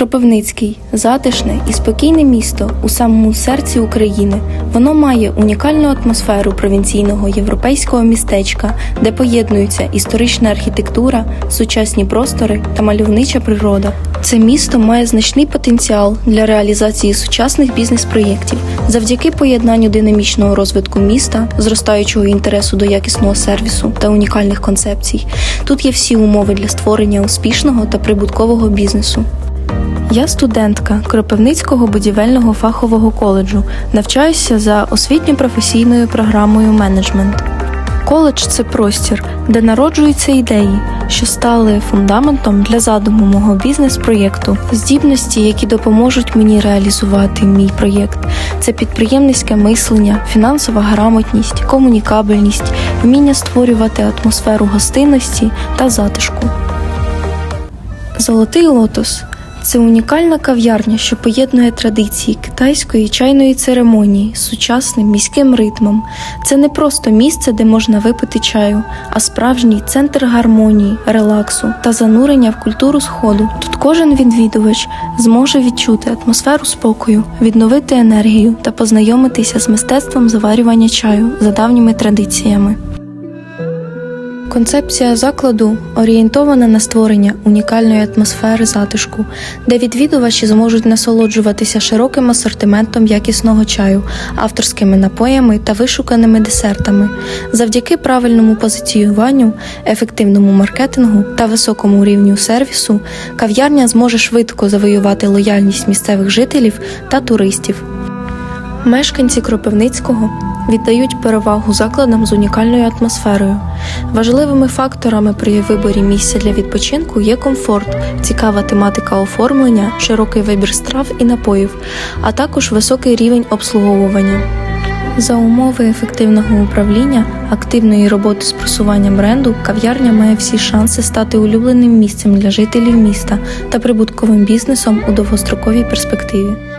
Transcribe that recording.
Кропивницький затишне і спокійне місто у самому серці України. Воно має унікальну атмосферу провінційного європейського містечка, де поєднуються історична архітектура, сучасні простори та мальовнича природа. Це місто має значний потенціал для реалізації сучасних бізнес-проєктів завдяки поєднанню динамічного розвитку міста, зростаючого інтересу до якісного сервісу та унікальних концепцій. Тут є всі умови для створення успішного та прибуткового бізнесу. Я студентка Кропивницького будівельного фахового коледжу, навчаюся за освітньо-професійною програмою менеджмент. Коледж це простір, де народжуються ідеї, що стали фундаментом для задуму мого бізнес-проєкту, здібності, які допоможуть мені реалізувати мій проєкт. Це підприємницьке мислення, фінансова грамотність, комунікабельність, вміння створювати атмосферу гостинності та затишку. Золотий лотос це унікальна кав'ярня, що поєднує традиції китайської чайної церемонії з сучасним міським ритмом. Це не просто місце, де можна випити чаю, а справжній центр гармонії, релаксу та занурення в культуру сходу. Тут кожен відвідувач зможе відчути атмосферу спокою, відновити енергію та познайомитися з мистецтвом заварювання чаю за давніми традиціями. Концепція закладу орієнтована на створення унікальної атмосфери затишку, де відвідувачі зможуть насолоджуватися широким асортиментом якісного чаю, авторськими напоями та вишуканими десертами. Завдяки правильному позиціюванню, ефективному маркетингу та високому рівню сервісу, кав'ярня зможе швидко завоювати лояльність місцевих жителів та туристів. Мешканці Кропивницького віддають перевагу закладам з унікальною атмосферою. Важливими факторами при виборі місця для відпочинку є комфорт, цікава тематика оформлення, широкий вибір страв і напоїв, а також високий рівень обслуговування. За умови ефективного управління, активної роботи з просуванням бренду, кав'ярня має всі шанси стати улюбленим місцем для жителів міста та прибутковим бізнесом у довгостроковій перспективі.